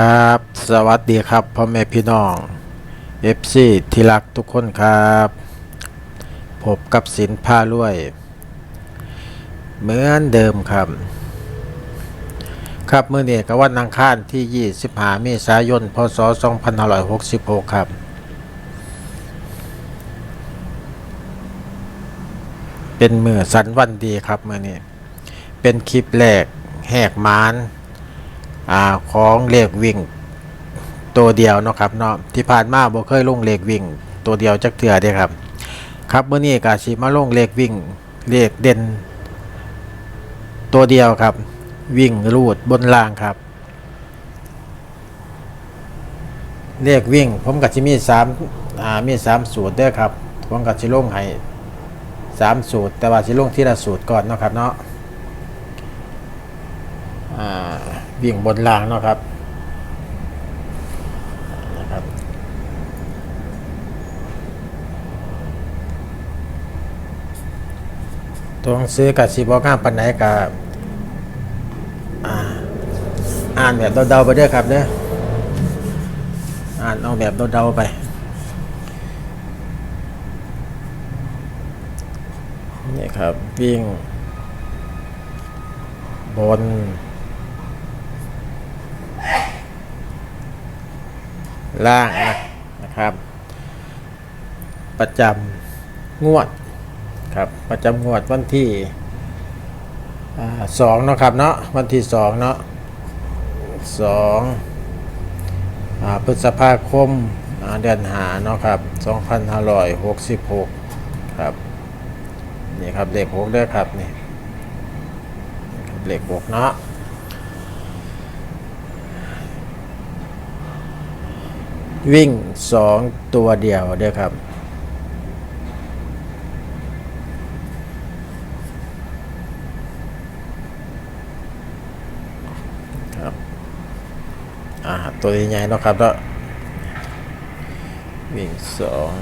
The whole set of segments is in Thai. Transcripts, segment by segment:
ครับ สวัสดีครับพ่อแม่พี่น้อง FC ที่รักทุกคนครับพบกับสินผ้ารวย เหมือนเดิมครับ ครับเมื่อเนี้ก็วันอังคารที่ 25เมษายน พศ 2566 ครับ เป็นมือสันวันดีครับเมื่อนี้เป็นคลิปแรกแหกมาน อ่าของเลขวิ่ง ตัวเดียวเนาะครับเนาะที่ผ่านมาบ่เคยลงเลขวิ่ง ตัวเดียวจักเทื่อเด้ครับ ครับเมื่อนี้ก็สิมาลงเลขวิ่งเลขเด่น ตัวเดียวครับ วิ่งรูดบนล่างครับ เลขวิ่ง ผมก็สิมี3อ่ามีสามสูตรเด้อครับผมก็สิลงให้สามสูตร แต่ว่าสิลงที่ละสูตรก่อนเนาะครับเนาะ วิ่งบนรางเนาะครับนะครับตัวหนังสือกับสีบอกงามปันไหนกับอ่านแบบเดาๆไปด้อครับเด้ออ่านเอาแบบเดาๆไปนี่ครับวิ่งบน ล่างนะนะครับ ประจำงวดครับประจำงวดวันที่สองเนาะครับเนาะวันที่สองเนาะสองพฤษภาคมเดือนหาเนาะครับสองพันห้าร้อยหกสิบหกครับนี่ครับเลขหกเด้อครับนี่เลขหกเนาะ วิ่งสองตัวเดียวเด้อครับ ครับอ่าตัวใหญ่ๆเนาะครับแล้ววิ่งสอง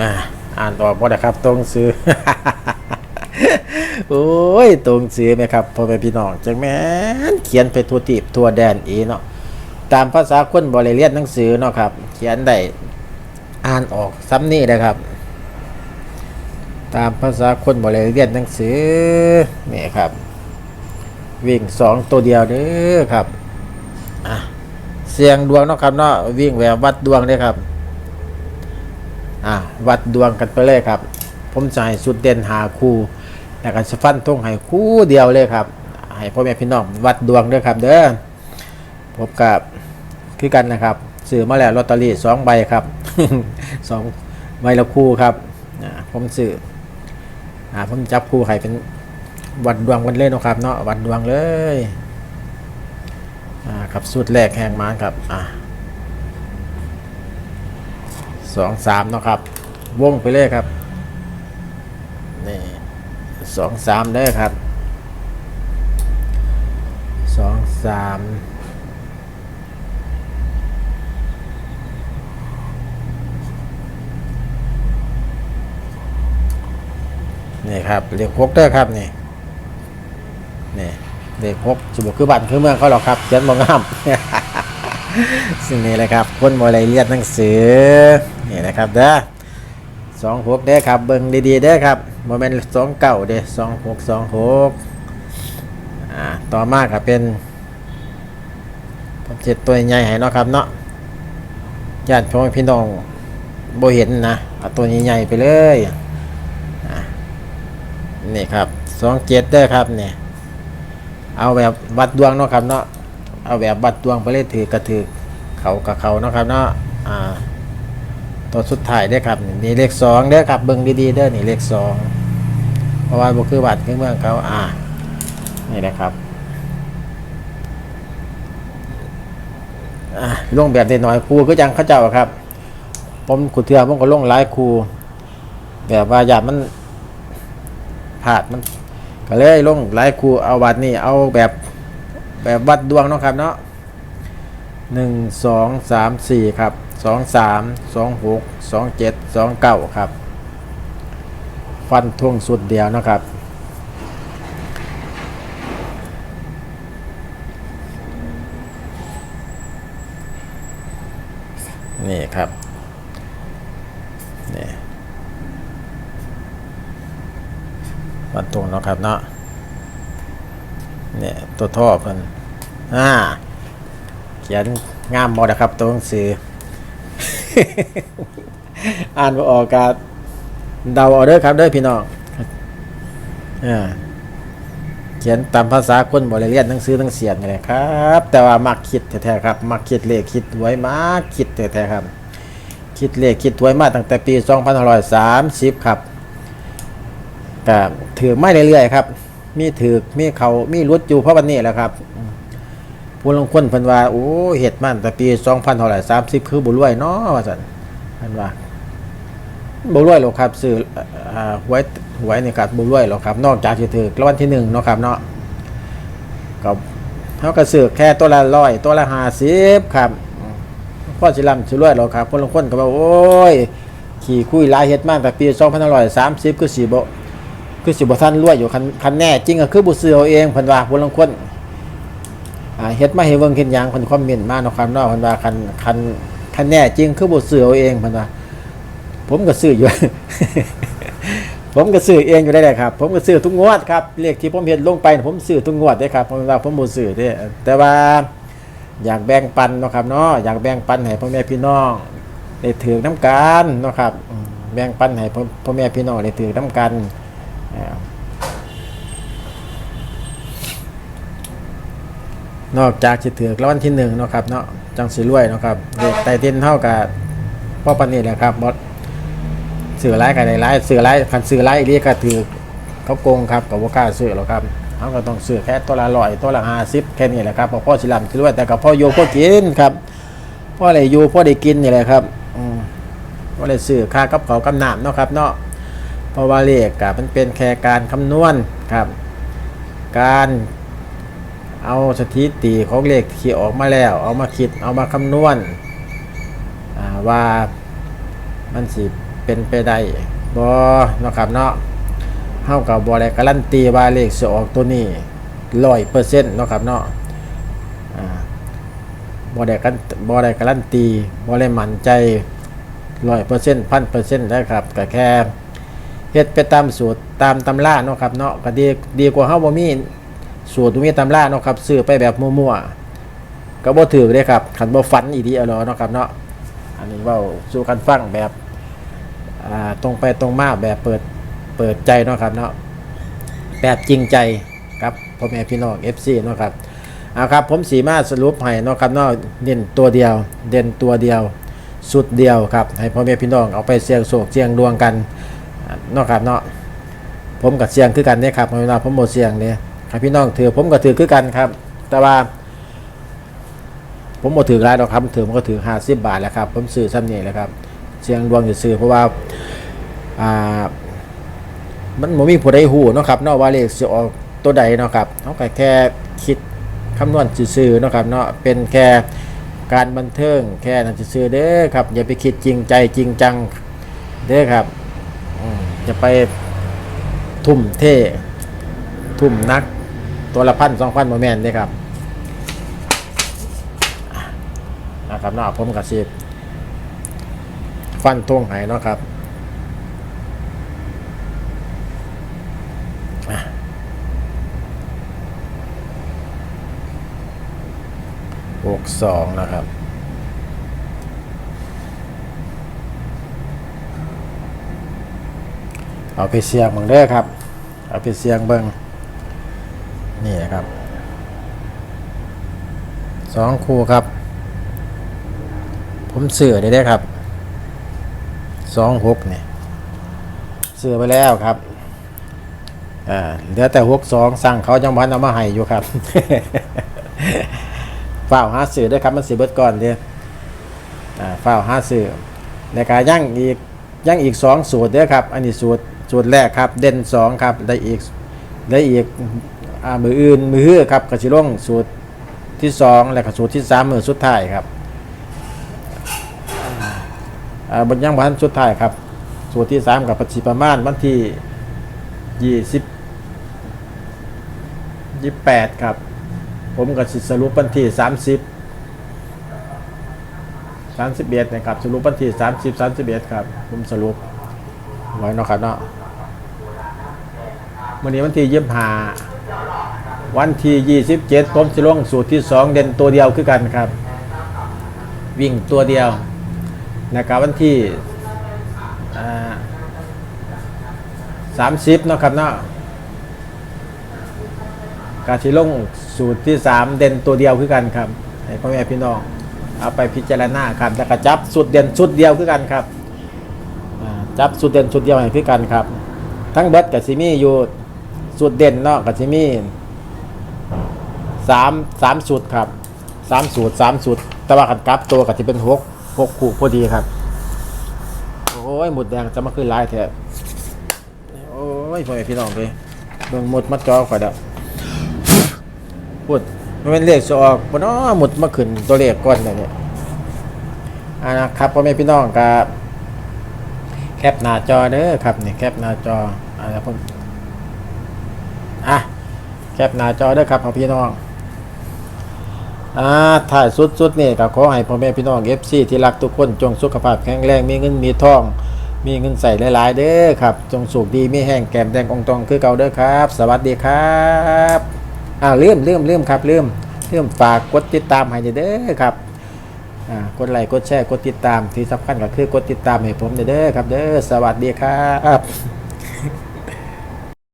อ่า อ่านออกบ่ได้ครับตรงซื้อ โอ้ยตรงซื้อไหมครับพ่อแม่พี่น้องจังแม่นเขียนไปทั่วทีบทั่วแดนอีเนาะตามภาษาคนบริเรียนหนังสือเนาะครับ เขียนได้อ่านออกซ้ำนี่นะครับ ตามภาษาคนบริเรียนหนังสือนี่ครับวิ่งสองตัวเดียวเด้อครับอะเสียงดวงเนาะครับเนาะวิ่งแหววัดดวงเด้ครับ อ่าวัดดวงกันไปเลยครับ ผมจะให้สุดเด่นหาคู่แล้วก็จะฟันทงให้คู่เดียวเลยครับ ให้พ่อแม่พี่น้องวัดดวงด้วยครับ เด้อผมกับคือกันนะครับซื้อมาแล้วลอตเตอรี่สองใบครับสองใบละคู่ครับผมซื้ออ่ผมจับคู่ให้เป็นวัดดวงกันเลยเนะครับเนาะวัดดวงเลยอ่าครับสุดแรกแห่งมาครับอ่า สองสามนะครับวงไปเลยครับนี่สองสามเด้ครับสองสามนี่ครับเลขหกเด้ครับนี่นี่เลขหกสมบูรณ์คือบ้านคือเมืองเขาหรอกครับเขียนมองงาม สิ่งนี้แหละครับคนโมไรเรียนหนังสือนี่นะครับเด้อสองหกเด้อครับเบิ่งดีๆเด้อครับโมเมนต์สองเก้าเด้อสองหกสองหกอ่าต่อมาครับเป็นผมเจ็ดตัวใหญ่ให้เนาะครับเนาะญาติพ่อแม่พี่น้องโบเห็นนะเอาตัวใหญ่ๆไปเลยนี่ครับสองเจ็ดเด้อครับเนี่ยเอาแบบวัดดวงเนาะครับเนาะเอาแบบบัตรดวงไปเลยถือกระถือ เขากับเขาเนาะครับเนาะอ่าตัวสุดท้ายเด้อครับนี่เลขสองเด้อครับเบิ่งดีๆเด้อนี่เลขสองเพราะว่าบ่คือบัตรคือเมืองเขาอ่านี่นะครับอ่าลงแบบเด็น้อยครูก็ยังเข้าเจ้าครับ ผมขุดเถื่อผมก็ลงหลายครูแบบว่าอย่ามันพลาดมันก็เลยลงหลายครูเอาบัตรนี่เอาแบบแบบวัดดวงเนาะครับเนาะ หนึ่งสองสามสี่ครับสองสามสองหกสองเจ็ดสองเก้าครับ ฟันท่วงสุดเดียวนะครับ นี่ครับนี่ฟันท่วงเนาะครับเนาะเนี่ยตัวท่อเพิ่นอ่า ขียนงามบอนะครับ ตัวหนังสือ อ่านบ่ออกกาเดาเอาเด้อครับเด้อพี่น้องอ่าเขียนตามภาษาคนบ่ได้เรียนหนังสือหนังเสียนนี่แหละครับ แต่ว่ามักคิดแท้ๆครับ มักคิดเลขคิดไว้มักคิดแท้ๆครับ คิดเลขคิดไว้มาตั้งแต่ปี 2530 ครับก็ถือไม่เรื่อยๆครับ มีถือมีเขามีรุดอยู่เพราะวันนี้แหละครับ ผู้ลงคนเพิ่นว่าโอ้เฮ็ดมันแต่ปี2530คือบ่รวยเนาะว่าซั่นเพิ่นว่าบ่รวยหรอกครับซื้ออหวยหวยนี่ครับบ่รวยหรอกครับ นอกจากสิถูกรางวัลที่1เนาะครับเนาะก็เฮาก็ซื้อแค่ตัวละ100ตัวละ50ครับพอสิร่ำสิรวยหรอกครับผู้ลงคนก็ว่าโอ้ยขี่คุยลายเฮ็ดมาแต่ปี2530คือสิบ่คือสิบ่ทันรวยอยู่คันคันแน่จริงก็คือบ่ซื้อเอาเองเพิ่นว่าผู้ลงคน เฮ็ดมาให้เบิ่งเฮ็ดหยังเพิ่นคอมเมนต์มาเนาะครับเนาะเพิ่นว่าคันคันคันแน่จริงคือบ่ซื้อเอาเองเพิ่นว่าผมก็ซื้ออยู่ ผมก็ซื้อเองอยู่ได้เลยครับ ผมก็ซื้อทุกงวดครับเลขที่ผมเฮ็ดลงไป ผมซื้อทุกงวดเด้ครับผมว่าผมบ่ซื้อเด้แต่ว่าอยากแบ่งปันเนาะครับเนาะอยากแบ่งปันให้พ่อแม่พี่น้องได้ถือน้ำกันเนาะครับ แบ่งปันให้พ่อพ่อแม่พี่น้องได้ถือน้ำกันอ่า นอกจากสิถือรางวัลที่หนึ่งเนาะครับเนาะจังสิรวยเนาะครับเด็กไตเต้นเท่ากับพ่อปานนี่แหละครับบดซื้อไล่กับในไล่ซื้อไล่คันซื้อไล่เรียกก็ถือเขาโกงครับกับว่ากล้าซื้อหรอกครับเขาก็ต้องซื้อแค่ตัวละร้อยตัวละห้าสิบแค่นี้แหละครับพอพ่อสิลำสิรวยแต่กับพ่อโยพ่อกินครับพ่ออะไรอยู่พ่อได้กินนี่แหละครับอืมพ่อเลยซื้อค่ากับเขากำน้ำเนาะครับเนาะเพราะว่าเลขกับมันเป็นแค่การคำนวณครับ การ เอาสถิติของเลขที่ออกมาแล้ว เอามาคิดเอามาคำนวณว่ามันสิเป็นไปได้บอเนะครับเนาะเฮากับบอได้การันตีว่าเลขสิออกตัวนี้ร้อยเปอร์เซ็นต์เนะครับเนาะอ่าบอได้กันบอได้การันตีบอได้มั่นใจร้อยเปอร์เซ็นต์พันเปอร์เซ็นต์ได้ครับก็แค่เฮ็ดไปตามสูตรตามตำราเนาะครับเนาะก็ดีดีกว่าเฮาบ่มี สูตรตรงนี้ตำราเนาะครับซื้อไปแบบมั่วๆก็บ่ถือเลยครับขันบ่ฟันอีดีเอาเนาะครับเนาะอันนี้เว่าสู่กันฟังแบบอ่าตรงไปตรงมาแบบเปิดเปิดใจเนาะครับเนาะแบบจริงใจครับพ่อแม่พี่น้อง FC เนาะครับเอาครับผมสีมาสรุปให้เนาะครับเนาะเด่นตัวเดียว เด่นตัวเดียวสุดเดียวครับให้พ่อแม่พี่น้องเอาไปเสี่ยงโศกเสี่ยงดวงกันเนาะครับเนาะผมกับเสี่ยงคือกันเนี่ยครับเวลาผมหมดเสี่ยงเนี่ย พี่น้องถือผมก็ถือคือกันครับ แต่ว่า ผมบ่ถือรายดอกครับถือผมก็ถือห้าสิบบาทแหล้วครับ ผมซื้อซ้ำนี่แหละครับ เสียงดวงอยู่ซื้อเพราะว่าอ่ามันบ่มีผู้ใดฮู้เนาะครับเนาะว่าเลขสิออกตัวใดเนาะครับเฮาก็แค่คิดคำนวณซื่อๆเนาะครับเนาะเป็นแค่การบันเทิงแค่นั้นซื่อๆเด้อครับ อย่าไปคิดจริงใจจริงจังเด้อครับอืมจะไปทุ่มเท ทุ่มนัก ตัวละพันสองพันโมแมนได้ครับนะครับนาะผมกับสิฟันทงหายเนาะครับอะหกสองนะครับเอาไปเสียงเบิ่งเด้อครับ เอาไปเสียงเบิ่ง นะครับสองคูครับ ผมเสือได้ได้ครับสองหกเนี่ยเสือไปแล้วครับอ่าเหลือแต่หกสองสั่งเขาจังหวัดเอามาให้อยู่ครับฝ้าหาสื่อด้วยครับมันสีเบิดก่อนเดียอ่าฝ้าหาสื่อในการย่างอีกย่างอีกสองสูตรเด้อครับ อันนี้สูตรสูตรแรกครับ เด่นสองครับได้อีกได้อีก อ่ามืออื่นมือฮือครับกระชิล่งสูตรที่สองและก็สูตรที่สามมือสุดท้ายครับอ่าบนยังพันสุดท้ายครับ สูตรที่สามกับปัจจิประมาณวันที่ยี่สิบยี่แปดครับ ผมกับสิสรุปวันที่สามสิบสามสิบเอ็ดนะครับสรุปวันที่สามสิบสามสิบเอ็ดครับ ผมสรุปไว้เนาะครับเนาะวันนี้วันที่ยี่ห้า วันที่ยี่สิบเจ็ดผมจะลงสูตรที่สองเด่นตัวเดียวคือกันครับ วิ่งตัวเดียวนะครับวันที่สามสิบเนาะครับเนาะกาชิลงสูตรที่สามเด่นตัวเดียวคือกันครับให้พ่อแม่พี่น้องเอาไปพิจารณาครับแล้วก็จับสูตรเด่นชุดเดียวคือกันครับจับสูตรเด่นชุดเดียวให้คือกันครับ ทั้งเบิดกับซิมี่อยู่สูตรเด่นเนาะกับซิมี่ สามสามสูตรครับสามสูตรสามสูตรแต่ว่าขันกลับตัวกับที่เป็นหกหกคู่พอดีครับ โอ้ยหมดแดงจะมาขึ้นลายแท้โอ้ยพ่อพี่น้องเลยโดนหมดมาจอข่อยด้อพูดมันเป็นเลขสออกบนอ้อหมดมาขึ้นตัวเลขก้อนเนี่ยอ่านะครับพ่อแม่พี่น้องกับแคปหน้าจอเด้อครับนี่แคปหน้าจออ่าแล้วผมอะแคปหน้าจอเด้อครับพ่อพี่น้อง อ่าถ่ายสุดๆนี่ก็ขอให้พ่อแม่พี่น้อง FC ที่รักทุกคนจงสุขภาพแข็งแรงมีเงินมีทอง มีเงินใส่หลายๆ เด้อครับ จงสุขดีมีแห้งแก้มแดงองตองคือเก่าเด้อครับ สวัสดีครับอ่าลืมลืมลืมครับลืมลืมฝากกดติดตามให้เด้อครับอ่ากดไลค์กดแชร์กดติดตามที่สำคัญก็คือกดติดตามให้ผมเด้อครับ เด้อสวัสดีครับ